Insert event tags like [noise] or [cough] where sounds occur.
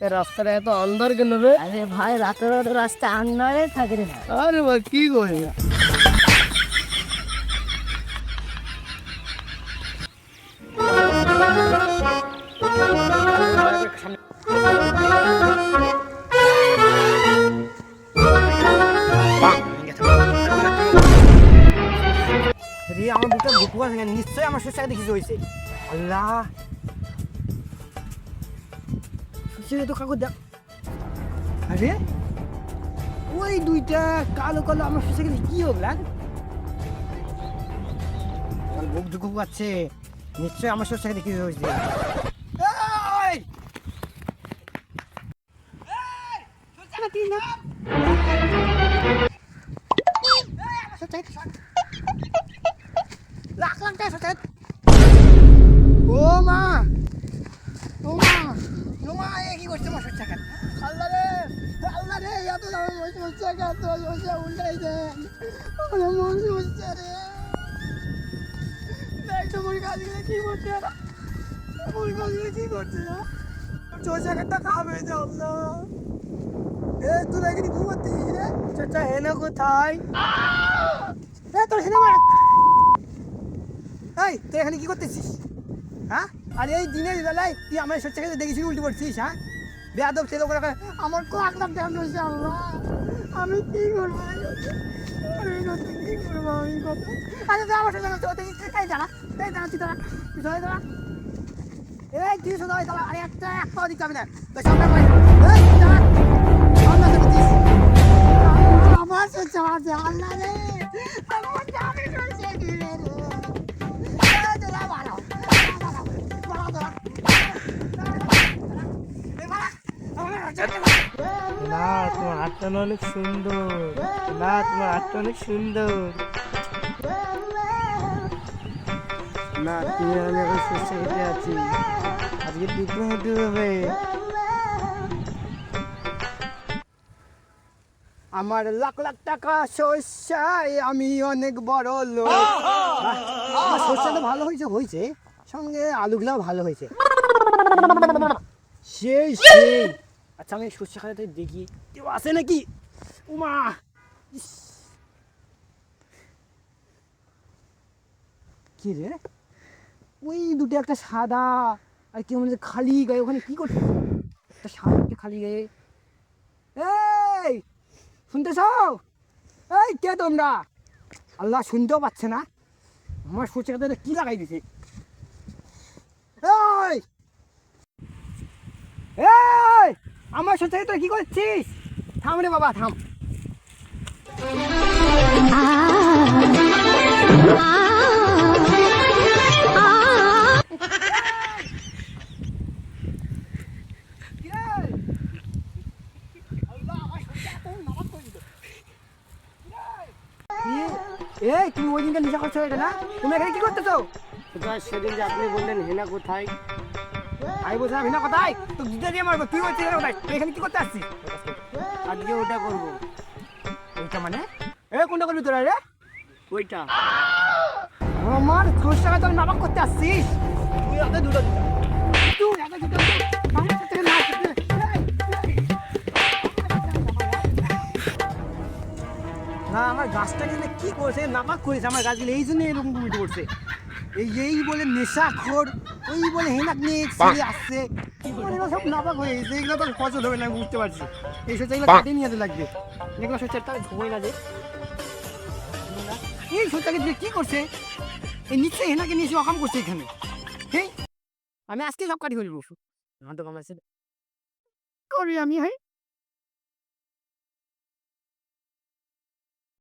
এ রাস্তাটা এত অন্ধকার কেন রে? আরে ভাই রাতের রাস্তা আন্নারে থাকে রে আরে ভাই কি রে আমার বুকটা বুকু আছে নিশ্চয়ই আমার সুসাকে দেখি হয়েছে আল্লাহ সুসাকে তো কাকু দেখ। আরে? ওই দুইটা কালো কালো আমার দেখি কি হোক লাগ আমার বুক ঢুকু পাচ্ছে। নিশ্চয়ই আমার সুসাকে কি হয়েছে। আমার কি করছে কি করছে কেনটা খাবে এখানে রে কোথায় এই তুই এখানে কি করতেছিস হ্যাঁ আর এই দিনের বেলায় তুই আমার সত্যি দেখেছিস উল্টি পড়ছিস হ্যাঁ বেয়াদব ছেলে আমার কো আকলাম দেন রয়েছে, আল্লাহ। আমি কি করব? আমি কি করব? আমি কত আচ্ছা তুই আমার সাথে তাই দাঁড়া তাই দাঁড়া, তুই দাঁড়া তুই দাঁড়া। এই তুই শুধু দাঁড়া, আরে একটা এক পাও দিতে হবে না সামনে তোমার হাতটা অনেক সুন্দর। না তোমার হাতটা অনেক সুন্দর। না তুমি আমি এখন সুস্থ খেতে আছি। আজকে দুপুর হতে হবে। আমার লাখ লাখ টাকা শস্যায় আমি অনেক বড় লোক। বাহ, আমার শস্যা তো ভালো হয়েছে হয়েছে। সঙ্গে আলুগুলাও ভালো হয়েছে। [laughs] সেই সেই। আচ্ছা আমি শস্য খাতে দেখি। কেউ আছে নাকি? উমা। কি রে? ওই দুটো একটা সাদা, আর কেউ মানে খালি গায়ে, ওখানে কি করছে? একটা সাদা খালি গায়ে। এই, শুনতেছ? এই, কে তোমরা? আল্লাহ শুনতেও পাচ্ছে না। আমার সূচে কাতে কি লাগাই দিছে? এই এই আমার সূচে তুই কি করছিস? থাম রে বাবা, থাম? এই, তুমি ওই দিনকে নেশা করছ এটা না? তুমি এখানে কি করতেছো? সেদিন যে আপনি বললেন হেনা কোথায়? আমি বলছিলাম হিনা কোথায় তো জুতা দিয়ে মারবো তুই বলছিস কোথায় তুই এখানে কি করতে আসছিস আজকে ওটা করব। ওইটা মানে? এ কোনটা করবি তোরা রে? ওইটা। আমার তোর করতে আসছিস তুই দুটো তুই না আমার গাছটা কিন্তু কি করেছে নাপাক করেছে আমার গাছগুলো এই জন্য এরকম করছে। এই এই বলে নেশা খোর ওই বলে হেনাক নিয়ে ছেলে আসছে। মানে এগুলো সব নাপাক হয়ে গেছে এগুলো তো পছন্দ হবে না আমি বুঝতে পারছি। এই সত্যি এগুলো কাটিয়ে নিয়ে যেতে লাগবে। এগুলো একটা সময় না যে। এই সত্যি দিয়ে কি করছে? এই নিচে হেনাকে নিয়ে এসে অকাম করছে এখানে। হেই আমি আজকে সব কাটি ফেলব। আমার তো কামাচ্ছে করি আমি হাই